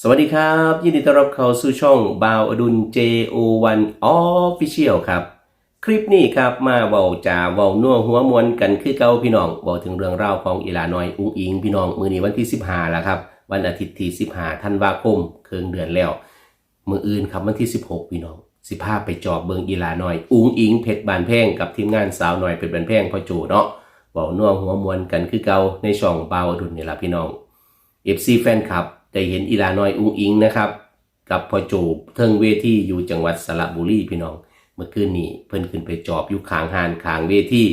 สวัสดีครับ ยินดีต้อนรับเข้าสู่ช่องบาวอดุล JO1 Official ครับ คลิปนี้ครับมาเว้าจาเว้านัวหัวมวนกันคือเก่าพี่น้องเว้าถึงเรื่องราวของอีหลาน้อยอุ้งอิงพี่น้อง มื้อนี้วันที่ 15แล้วครับ วันอาทิตย์ที่ 15ธันวาคมเคืองเดือนแล้ว มื้ออื่นครับวันที่ 16 พี่น้องสิพาไปจอบเบิงอีหลาน้อยอุ้งอิงเพชรบานแพงกับทีมงานสาวน้อยเพชรบานแพงพ่อโจเนาะเว้านัวหัวมวนกันคือเก่าในช่องบาวอดุลนี่ล่ะพี่น้อง FC แฟนคลับ ได้เห็นอีลาน้อยอุ้งอิงนะครับ กับพ่อโจบเทิงเวทีอยู่จังหวัดสระบุรีพี่น้อง เมื่อคืนนี้เพิ่นขึ้นไปจอบอยู่ขางหานขางเวที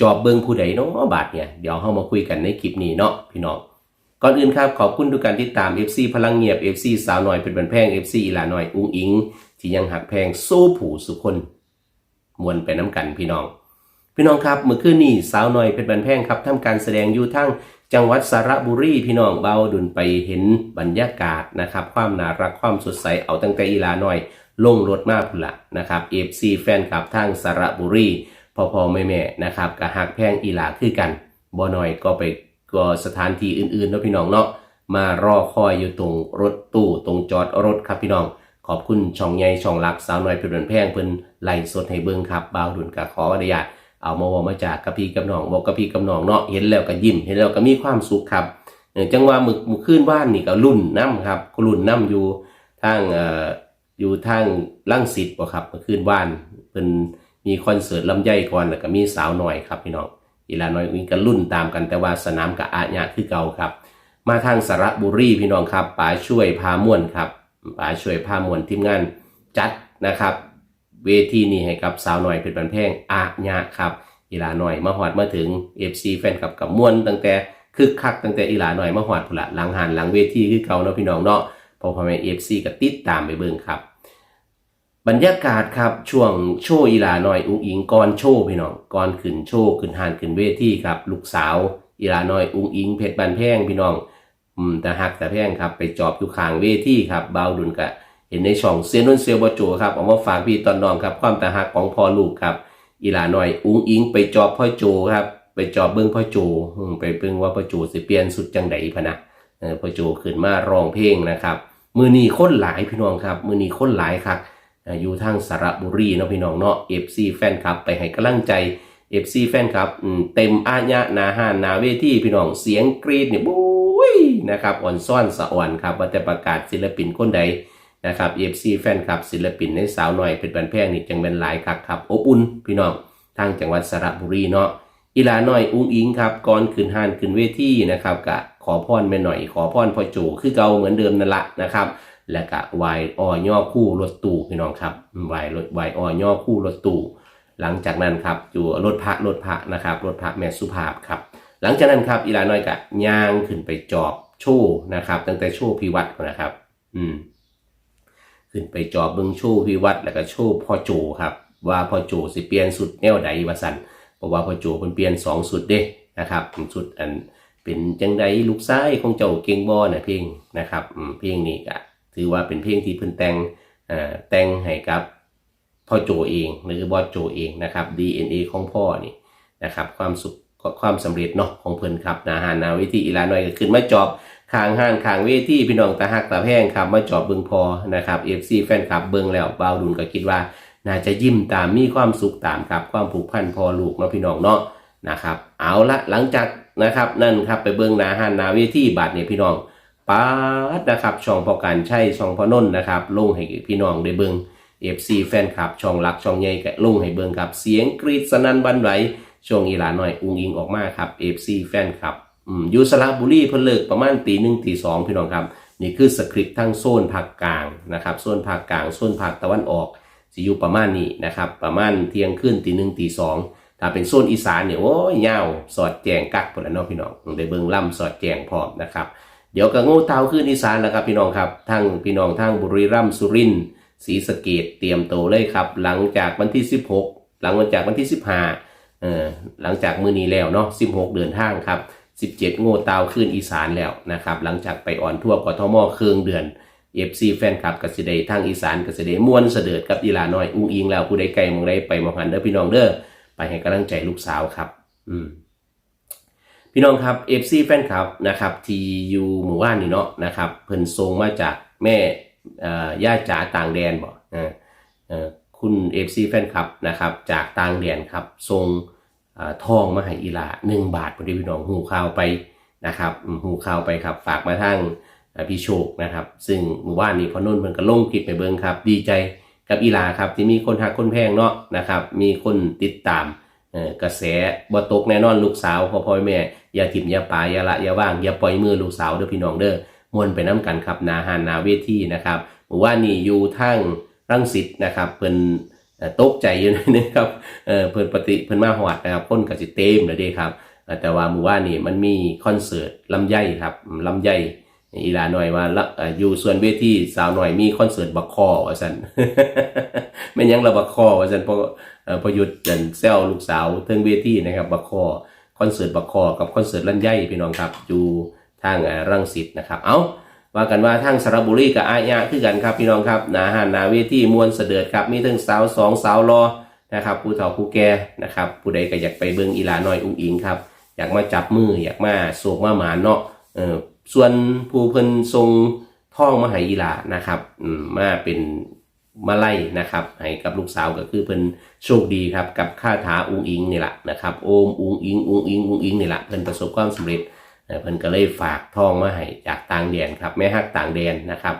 จอบเบิ่งผู้ใดเนาะบาดเนี่ยเดี๋ยวเฮามาคุยกันในคลิปนี้เนาะพี่น้องก่อนอื่นครับขอบคุณทุกการติดตาม FC พลังเงียบ FC สาวน้อยเป็นบันแพง FC อีลาน้อยอุ้งอิง ที่ยังหักแพงสู้ผู้สุคนมวนไปน้ำกันพี่น้อง พี่น้องครับเมื่อคืนนี้สาวน้อยเพชรบันแพงครับทำการแสดงอยู่ทั้ง จังหวัดสระบุรีพี่น้องเบาดุนไปเห็นบรรยากาศนะครับ ความน่ารักความสดใสเอาตั้งแต่อีลาน้อย ลงรถมาพุ่ละนะครับเอฟซีแฟนคลับทางสระบุรีพอพอแม่แม่นะครับกะหักแพงอีลาคือกันบ่น้อยก็ไปก็สถานที่อื่นๆเนาะพี่น้องเนาะมารอคอยอยู่ตรงรถตู้ตรงจอดรถครับพี่น้อง ขอบคุณช่องใหญ่ช่องรักสาวน้อยเพชรบันแพงเพิ่อนไล่สดให้เบิ่งครับบ่าวดุนกะขออนุญาต เอามาว่ามาจากกะพีกับน้องบอกกะพีกับน้องเนาะเห็นแล้วก็ยิ้มเห็นแล้วก็มีความสุขครับจังว่ามึกมึกขึ้นบ้านนี่ก็รุ่นน้ำครับก็รุ่นน้ำอยู่ทางเอ่ออยู่ทางลังสิตบ่ครับเมื่อคืนบ้านเป็นมีคอนเสิร์ตลำไยก่อนแล้วก็มีสาวหน่อยครับพี่น้องอีลาน้อยวิ่งกันรุ่นตามกันแต่ว่าสนามกับอาญาคือเก่าครับ มาทางสระบุรีพี่น้องครับป๋าช่วยพาม่วนครับป๋าช่วยพาม่วนทีมงานจัดนะครับ เวทีนี้ให้กับสาวหน่อยเป็นบันแพงอาญาครับอีหลาหน่อยมาหอดมาถึง FC แฟนคลับกับม่วนตั้งแต่คึกคักตั้งแต่อีหลาหน่อยมาหอดพุ่นละหลังหันหลังเวทีคือเก่าเนาะพี่น้องเนาะพอพอแม่ FC ก็ติดตามไปเบิ่งครับ บรรยากาศครับช่วงโชว์อีหลาหน่อยอุ้งอิงก่อนโชว์พี่น้องก่อนขึ้นโชว์ขึ้นหานขึ้นเวทีครับ ลูกสาวอีหลาหน่อยอุ้งอิงเพชรบันแพงพี่น้องอืมแต่หักแต่แพงครับ ไปจอบอยู่ข้างเวทีครับเบาดุลกะ เห็นในช่องเซียนนนเซียวบโจครับเอามาฝากพี่ตอนน้องครับ ความแต่หักของพ่อลูกครับ อีหลาหน่อย อุ้งอิงไปจอบพ่อโจครับ ไปจอบเบิ้องพ่อโจไปเบิ้องว่าพ่อโจสิเปลี่ยนสุดจังไดพะนะพ่อโจขึ้นมาร้องเพลงนะครับ มือนีค้นหลายพี่น้องครับ มือนีค้นหลายครับอยู่ทางสระบุรีเนาะพี่น้องเนาะ FC แฟนคลับ ไปให้กำลังใจ FC แฟนคลับเต็มอาญะนาหานนาเวทีพี่น้องเสียงกรีดเนี่ยบุ้ยนะครับอ่อนซ่อนสะอ่อนครับว่าแต่ประกาศศิลปินคนใด นะครับ FC แฟนคลับ ศิลปินในสาวหน่อยเป็นบันแพงนี่จังเป็นหลายคักครับอบอุ่นพี่น้องทางจังหวัดสระบุรีเนาะอีลาหน่อยอุ้งอิงครับก่อนขึ้นห้านขึ้นเวทีนะครับกะขอพรแม่หน่อย ขอพรพ่อโจคือเก่าเหมือนเดิมนั่นละนะครับ และกะไหวอ้อย่อคู่รถตู้พี่น้องครับไหวรถไหวอ้อย่อคู่รถตู้หลังจากนั้นครับอยู่รถพระรถพระนะครับรถพระแม่สุภาพครับ หลังจากนั้นครับอีลาน้อยกะย่างขึ้นไปจอบโชว์นะครับ ตั้งแต่โชว์พิวัตรนะครับ อืม ขึ้นไปจอบเบิงโชว์พิวัตรแล้วก็โชว์พ่อโจครับ ว่าพ่อโจสิเปลี่ยนสุดแนวใดว่าสันเพราะว่าพ่อโจเพิ่นเปลี่ยนสองสุดเด้นะครับสุดอันเป็นจังใดลูกซ้ายของเจ้าเก่งบ่นะเพลงนะครับเพลงนี้ก็ถือว่าเป็นเพลงที่เพิ่นแต่งแต่งให้กับพ่อโจเองหรือบอสโจเองนะครับ DNA ของพ่อนี่นะครับความสุขความสำเร็จเนาะของเพิ่นครับนาหานาวิธีอีลาน้อยก็ขึ้นมาจอบ คางห้านคางเวทีพี่น้องตาหักตาแพงครับมาจอบเบิงพอนะครับ FC แฟนคลับเบิงแล้วบ่าวดุลก็คิดว่า น่าจะยิ้มตามมีความสุขตามครับความผูกพันพอลูกเนาะพี่น้องเนาะนะครับ เอาละหลังจากนะครับนั่นครับไปเบิงนาห้านนาเวทีบาทเนี่ยพี่น้องป๊าดนะครับช่องพอการใช่ช่องพอนนนะครับลงให้พี่น้องได้เบิง FC แฟนคลับช่องหลักช่องใหญ่ก็ลงให้เบิงครับเสียงกรีดสนั่นบันไหวช่วงอีหลาหน่อยอุ้งอิงออกมาครับ FC แฟนคลับ อยู่สระบุรีเพิ่นเลิกประมาณตีหนึ่งตีสองพี่น้องครับ นี่คือสคริปต์ทั้งโซนภาคกลางนะครับโซนภาคกลางโซนภาคตะวันออกสิอยู่ประมาณนี้นะครับ ประมาณเที่ยงคืนตีหนึ่งตีสองถ้าเป็นโซนอีสานเนี่ยโอ้ยยาวสอดแจงกักพนละเนาะพี่น้องได้เบิ่งล่ำสอดแจงพร้อมนะครับเดี๋ยวก็งูเท้าขึ้นอีสานแล้วครับพี่น้องครับทั้งพี่น้องทั้งบุรีรัมย์สุรินทร์ศรีสะเกดเตรียมโตเลยครับ หลังจากวันที่ 16 หลังวันจากวันที่ 15เอ่อหลังจากมื้อนี้แล้วเนาะ16 เดินทางครับ 17 โง่เตาขึ้นอีสานแล้วนะครับ หลังจากไปอ่อนทั่วกทมเครืองเดือน FC แฟนคลับกสิเดทางอีสานกสิเดม่วนเสด็จกับอีลาน้อยอุ้งอิงแล้วผู้ใดไกลมองใดไปมองหันเด้อพี่น้องเด้อไปให้กำลังใจลูกสาวครับ อืมพี่น้องครับ FC แฟนคลับนะครับทีอยู่หมู่บ้านนี่เนาะนะครับเพิ่นส่งมาจากแม่ย่าจ๋าต่างแดนบ่เออเอ่อคุณ FC แฟนคลับนะครับจากต่างแดนครับส่ง ทองมาให้อีหลา1บาทพอดีพี่น้องหูข่าวไปนะครับหูข่าวไปครับ ฝากมาทางพี่โชคนะครับ ซึ่งหมู่บ้านนี้พอนุ่นเพิ่นก็ลงคลิปไปเบิ่งครับ ดีใจกับอีหลาครับ ที่มีคนหักคนแพงเนาะนะครับ มีคนติดตามกระแสบ่ตกแน่นอนลูกสาวพ่อพ่อแม่อย่าทิมอย่าปาอย่าละอย่าว่างอย่าปล่อยมือลูกสาวเด้อพี่น้องเด้อมวนไปน้กันครับนาหานนาเวทีนะครับหมู่ว่านี่อยู่ทางรังสิตนะครับเพิ่น ตกใจอยู่นะครับเออเพิ่นปฏิเพิ่นมาฮอดนะครับคนก็สิเต็มเลยเด้ครับแต่ว่าหมู่ว่านี่มันมีคอนเสิร์ตลำไยครับลำไยอีลาหน่อยว่าละอยู่ส่วนเวทีสาวหน่อยมีคอนเสิร์ตบักคอว่าซั่นแม่ยังละบักคอว่าซั่นพอพอหยุดจันแซวลูกสาวเทิงเวทีนะครับบักคอคอนเสิร์ตบักคอกับคอนเสิร์ตลั่นใหญ่พี่น้องครับอยู่ทางรังสิตนะครับ เอา ว่ากันว่าทางสระบุรีกับอายะคือกันครับพี่น้องครับหนาหานนาเวทีมวลเสด็จครับมีทั้งสาวสองสาวรอนะครับผู้เฒ่าผู้แก่นะครับผู้ใดก็อยากไปเบิ่งอีลาน้อยอุ้งอิงครับอยากมาจับมืออยากมาโศกมาหมาเนาะเออส่วนผู้เพิ่นทรงท่องมาให้อีลานะครับมาเป็นมาไล่นะครับให้กับลูกสาวก็คือเพิ่นโชคดีครับกับคาถาอุงอิงนี่แหละนะครับโอมอุงอิงอุงอิงอุงอิงนี่แหละเพิ่นประสบความสำเร็จ เพิ่นก็เลยฝากทองมาให้จากต่างแดนครับแม่ฮักต่างแดนนะครับ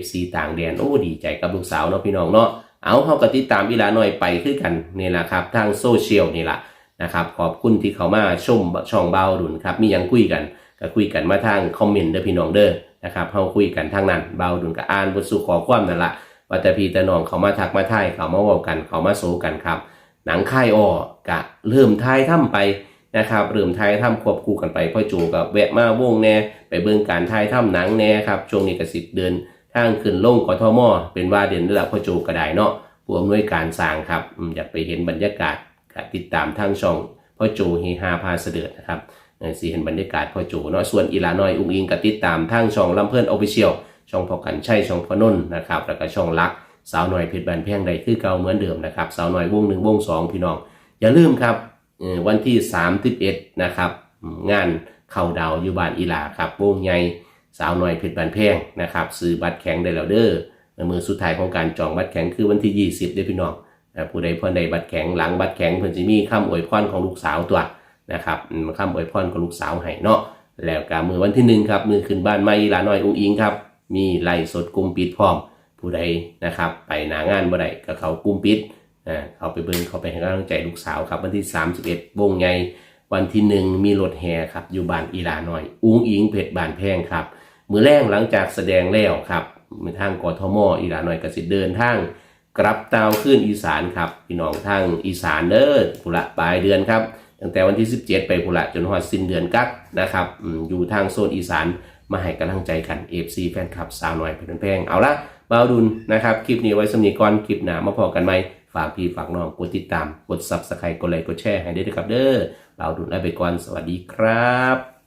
FC ต่างแดนโอ้ดีใจกับลูกสาวเนาะพี่น้องเนาะเอาเฮากติดตามอีลาหน่อยไปคือกันนี่แหละครับทางโซเชียลนี่แหละนะครับขอบคุณที่เขามาชมช่องเบาดุนครับมียังคุยกันก็คุยกันมาทางคอมเมนต์เด้อพี่น้องเด้อนะครับเฮาคุยกันทางนั้นเบาดุนก็อ่านบทสู่ขอความนั่นละว่าแต่พี่แต่น้องเขามาทักมาทายเขามาว้ากันเขามาโซกันครับ หนังค่ายอ้อกะเริ่มทายถ้ำไป นะครับเริ่มทายถ้ำควบคู่กันไปพ่อจูกับแวะมาวงแน่ไปเบิ่งการทายถ้ำหนังแน่ครับช่วงนี้ก็สิบเดินทางขึ้นลงกทมเป็นว่าเด่นระดับพ่อจูก็ไดเนาะผู้อำนวยการสร้างครับอยากไปเห็นบรรยากาศก็ติดตามทางช่องพ่อจูเฮฮาพาเสด็จนะครับเออสิเห็นบรรยากาศพ่อจูเนาะส่วนอีลาน้อยอุ้งอิงก็ติดตามทางช่องลำเพื่อนออฟฟิเชียลช่องพอกันใช่ช่องพอนนนะครับแล้วก็ช่องลักสาวหน่อยเพชรบานแพงใดคือเก่าเหมือนเดิมนะครับสาวหน่อยวงหนึ่งวงสองพี่น้อง อย่าลืมครับ วันที่31นะครับ งานเข่าดาวอยู่บ้านอีหลาครับวงใหญ่สาวหน่อยเพชรบานแพงนะครับซื้อบัตรแข็งได้แล้วเด้อมือสุดท้ายของการจองบัตรแข็งคือวันที่ 20เด้อพี่น้องผู้ใดเพิ่อนใดบัตรแข็งหลังบัตรแข็งเพิ่อนสิมีคำอวยพรของลูกสาวตัวนะครับอืมอวยพรของลูกสาวให้เนาะแล้วก็มือวันที่หนึ่งครับมือขึ้นบ้านใหม่อีหลาน้อยอุ้งอิงครับ มีไล่สดกลุ่มปิดพร้อม ผู้ใดนะครับ ไปหนางานบ่ได้ก็เขากลุ่มปิด อ่าเขาไปเบิ่งเขาไปให้กำลังใจลูกสาวครับ วันที่ 31วงใหญ่วันที่หนึ่งมีรถแห่ครับ อยู่บ้านอีลาหน่อย อุ้งอิงเพชรบานแพงครับ มือแรงหลังจากแสดงแล้วครับมือทางกอทมอีลาหน่อยกสิเดินทางกลับเตาขึ้นอีสานครับพี่น้องทางอีสานเด้อพุละปลายเดือนครับตั้งแต่วันที่ 17 ไปพุละจนฮอดสิ้นเดือนกักนะครับอยู่ทางโซนอีสานมาให้กำลังใจกัน FC แฟนคลับสาวหน่อยเพชรบานแพงเอาละบ่าวดุลนะครับคลิปนี้ไว้สำนีก่อนคลิปหนามาพอกันไหม ฝากพี่ฝากน้องกดติดตาม กดซับสไครต์กดไลค์กดแชร์ให้ด้วยนะครับเด้อบ่าวดุลลาไปก่อนสวัสดีครับ